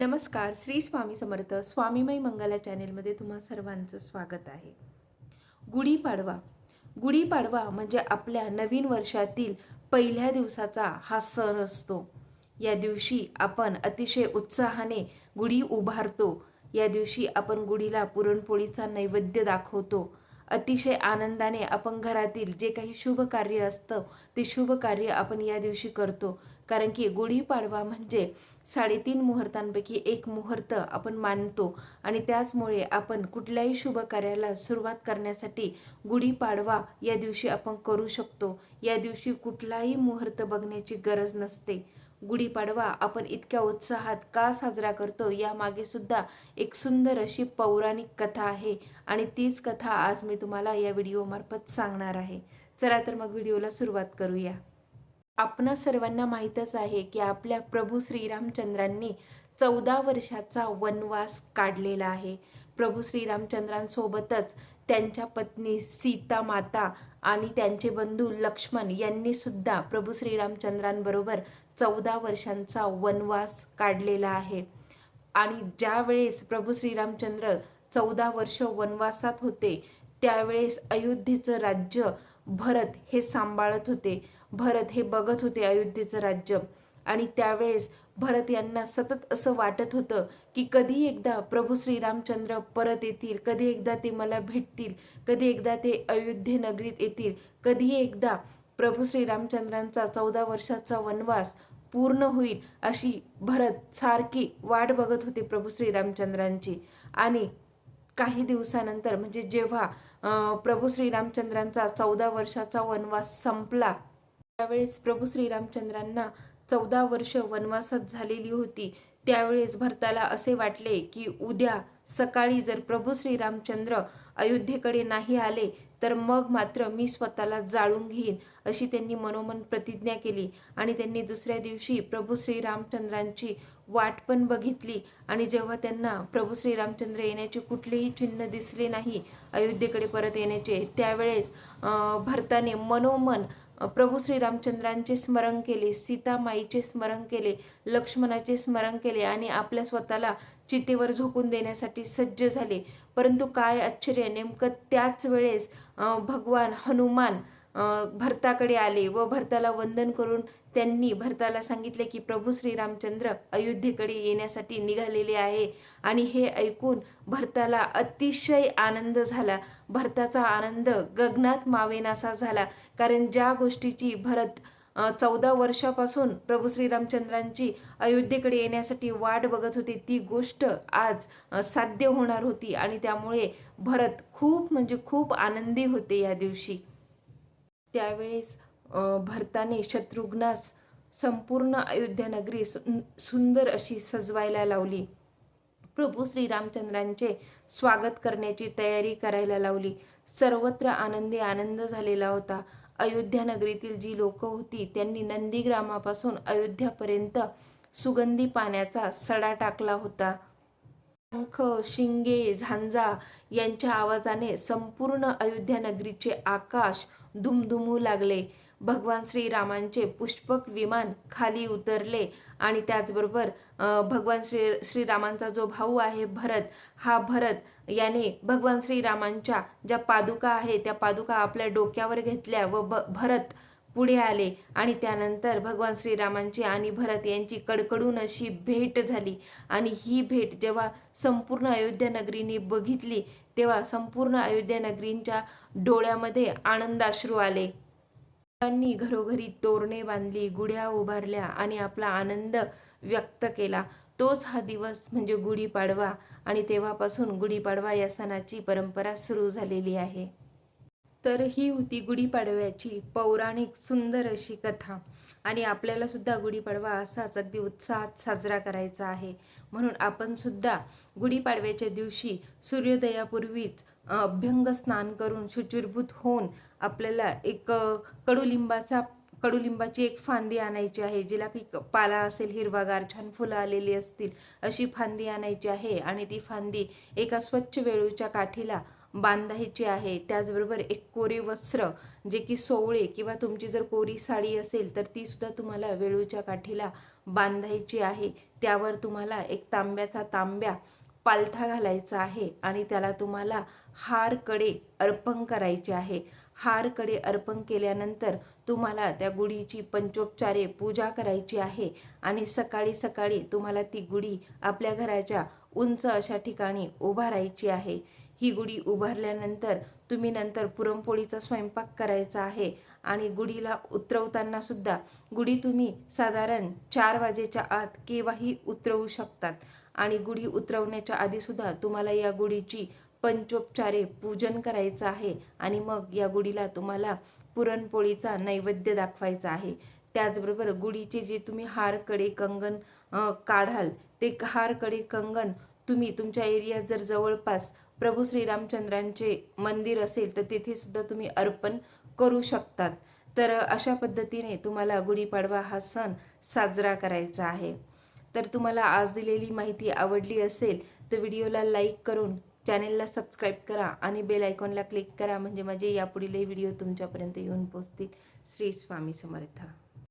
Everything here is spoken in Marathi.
नमस्कार श्री स्वामी समर्थ स्वामीमय मंगला चॅनेलमध्ये तुम्हा सर्वांचं स्वागत आहे. गुढीपाडवा गुढीपाडवा म्हणजे आपल्या नवीन वर्षातील पहिल्या दिवसाचा हा सण असतो. या दिवशी आपण अतिशय उत्साहाने गुढी उभारतो. या दिवशी आपण गुढीला पुरणपोळीचा नैवेद्य दाखवतो. अतिशय आनंदाने आपण घरातील जे काही शुभ कार्य असतं ते शुभ कार्य आपण या दिवशी करतो. कारण की गुढीपाडवा म्हणजे साडेतीन मुहूर्तांपैकी एक मुहूर्त आपण मानतो आणि त्याचमुळे आपण कुठल्याही शुभ कार्याला सुरुवात करण्यासाठी गुढीपाडवा या दिवशी आपण करू शकतो. या दिवशी कुठलाही मुहूर्त बघण्याची गरज नसते. गुढीपाडवा आपण इतक्या उत्साहात का साजरा करतो यामागे सुद्धा एक सुंदर अशी पौराणिक कथा आहे आणि तीच कथा आज मी तुम्हाला या व्हिडिओमार्फत सांगणार आहे. चला तर मग व्हिडिओला सुरुवात करूया. आपणा सर्वांना माहीतच आहे की आपल्या प्रभू श्रीरामचंद्रांनी चौदा वर्षाचा वनवास काढलेला आहे. प्रभू श्रीरामचंद्रांसोबतच त्यांच्या पत्नी सीता माता आणि त्यांचे बंधू लक्ष्मण यांनी सुद्धा प्रभू श्रीरामचंद्रांबरोबर चौदा वर्षांचा वनवास काढलेला आहे. आणि ज्यावेळेस प्रभू श्रीरामचंद्र चौदा वर्ष वनवासात होते त्यावेळेस अयोध्येचं राज्य भरत हे सांभाळत होते. भरत हे बघत होते अयोध्येचं राज्य. आणि त्यावेळेस भरत यांना सतत असं वाटत होतं की कधी एकदा प्रभू श्रीरामचंद्र परत येतील कधी एकदा ते मला भेटतील कधी एकदा ते अयोध्ये नगरीत येतील कधी एकदा प्रभू श्रीरामचंद्रांचा चौदा वर्षाचा वनवास पूर्ण होईल अशी भरत सारखी वाट बघत होते प्रभू श्रीरामचंद्रांची. आणि काही दिवसानंतर म्हणजे जेव्हा प्रभू श्रीरामचंद्रांचा चौदा वर्षाचा वनवास संपला त्यावेळेस प्रभू श्रीरामचंद्रांना चौदा वर्ष वनवासात झालेली होती. त्यावेळेस भरताला असे वाटले की उद्या सकाळी जर प्रभू श्रीरामचंद्र अयोध्येकडे नाही आले तर मग मात्र मी स्वतःला जाळून घेईन अशी त्यांनी मनोमन प्रतिज्ञा केली. आणि त्यांनी दुसऱ्या दिवशी प्रभू श्रीरामचंद्रांची वाट पण बघितली आणि जेव्हा त्यांना प्रभू श्रीरामचंद्र येण्याचे कुठलेही चिन्ह दिसले नाही अयोध्येकडे परत येण्याचे त्यावेळेस भरताने मनोमन प्रभू श्रीरामचंद्रांचे स्मरण केले सीतामाईचे स्मरण केले लक्ष्मणाचे स्मरण केले आणि आपल्या स्वतःला चितेवर झोकून देण्यासाठी सज्ज झाले. परंतु काय आश्चर्य नेमकं त्याच वेळेस भगवान हनुमान भरताकडे आले व भरताला वंदन करून त्यांनी भरताला सांगितले की प्रभू श्रीरामचंद्र अयोध्येकडे येण्यासाठी निघालेले आहे. आणि हे ऐकून भरताला अतिशय आनंद झाला. भरताचा आनंद गगनात मावेनासा झाला. कारण ज्या गोष्टीची भरत चौदा वर्षापासून प्रभू श्रीरामचंद्रांची अयोध्येकडे येण्यासाठी वाट बघत होती ती गोष्ट आज साध्य होणार होती. आणि त्यामुळे भरत खूप म्हणजे खूप आनंदी होते या दिवशी. त्यावेळेस भरताने शत्रुघ्नास संपूर्ण अयोध्यानगरी सु- सुंदर अशी सजवायला लावली. प्रभू श्रीरामचंद्रांचे स्वागत करण्याची तयारी करायला लावली. सर्वत्र आनंदी आनंद झालेला होता. अयोध्या नगरीतील जी लोक होती त्यांनी नंदीग्रामापासून अयोध्यापर्यंत सुगंधी पाण्याचा सडा टाकला होता. शंख शिंगे झांजा यांच्या आवाजाने संपूर्ण अयोध्या नगरीचे आकाश धुमधुमू लागले. भगवान श्रीरामांचे पुष्पक विमान खाली उतरले आणि त्याचबरोबर भगवान श्री श्रीरामांचा जो भाऊ आहे भरत हा भरत याने भगवान श्रीरामांच्या ज्या पादुका आहे त्या पादुका आपल्या डोक्यावर घेतल्या व भ भरत पुढे आले आणि त्यानंतर भगवान श्रीरामांची आणि भरत यांची कडकडून अशी भेट झाली. आणि ही भेट जेव्हा संपूर्ण अयोध्या नगरीने बघितली तेव्हा संपूर्ण अयोध्या नगरींच्या डोळ्यामध्ये आनंदाश्रू आले. त्यांनी घरोघरी तोरणे बांधली गुढ्या उभारल्या आणि आपला आनंद व्यक्त केला. तोच हा दिवस म्हणजे गुढीपाडवा. आणि तेव्हापासून गुढीपाडवा या सणाची परंपरा सुरू झालेली आहे. तर ही होती गुढीपाडव्याची पौराणिक सुंदर अशी कथा. आणि आपल्याला सुद्धा गुढीपाडवा असाच अगदी उत्साहात साजरा करायचा आहे. म्हणून आपण सुद्धा गुढीपाडव्याच्या दिवशी सूर्योदयापूर्वीच अभ्यंग स्नान करून शुचिर्भूत होऊन आपल्याला एक कडुलिंबाचा कडुलिंबाची एक फांदी आणायची आहे जिला की पाला असेल हिरवागार छान फुलं आलेली असतील अशी फांदी आणायची आहे. आणि ती फांदी एका स्वच्छ वेळूच्या काठीला बांधायची आहे त्याचबरोबर एक कोरी वस्त्र जे की सोवळे किंवा तुमची जर कोरी साडी असेल तर ती सुद्धा तुम्हाला वेळूच्या काठीला बांधायची आहे. त्यावर तुम्हाला एक तांब्याचा तांब्या पालथा घालायचा आहे आणि त्याला तुम्हाला हारकडे अर्पण करायचे आहे. हारकडे अर्पण केल्यानंतर तुम्हाला त्या गुढीची पंचोपचारे पूजा करायची आहे आणि सकाळी सकाळी तुम्हाला ती गुढी आपल्या घराच्या उंच अशा ठिकाणी उभारायची आहे. ही गुढी उभारल्यानंतर तुम्ही नंतर पुरणपोळीचा स्वयंपाक करायचा आहे. आणि गुढीला उतरवताना सुद्धा गुढी तुम्ही साधारण चार वाजेच्या आत केव्हाही उतरवू शकतात. आणि गुढी उतरवण्याच्या आधी सुद्धा तुम्हाला या गुढीची पंचोपचारे पूजन करायचं आहे. आणि मग या गुढीला तुम्हाला पुरणपोळीचा नैवेद्य दाखवायचा आहे. त्याचबरोबर गुढीचे जे तुम्ही हारकडे कंगन काढाल ते हारकडे कंगन तुम्ही तुमच्या एरियात जर जवळपास प्रभू श्रीरामचंद्रांचे मंदिर असेल तर तिथे सुद्धा तुम्ही अर्पण करू शकतात. तर अशा पद्धतीने तुम्हाला गुढीपाडवा हा सण साजरा करायचा आहे. तर तुम्हाला आज दिलेली माहिती आवडली असेल तर व्हिडिओला लाईक करून चॅनेलला सबस्क्राईब करा आणि बेल आयकॉनला क्लिक करा म्हणजे माझे यापुढीलही व्हिडिओ तुमच्यापर्यंत येऊन पोचतील श्री स्वामी समर्थ.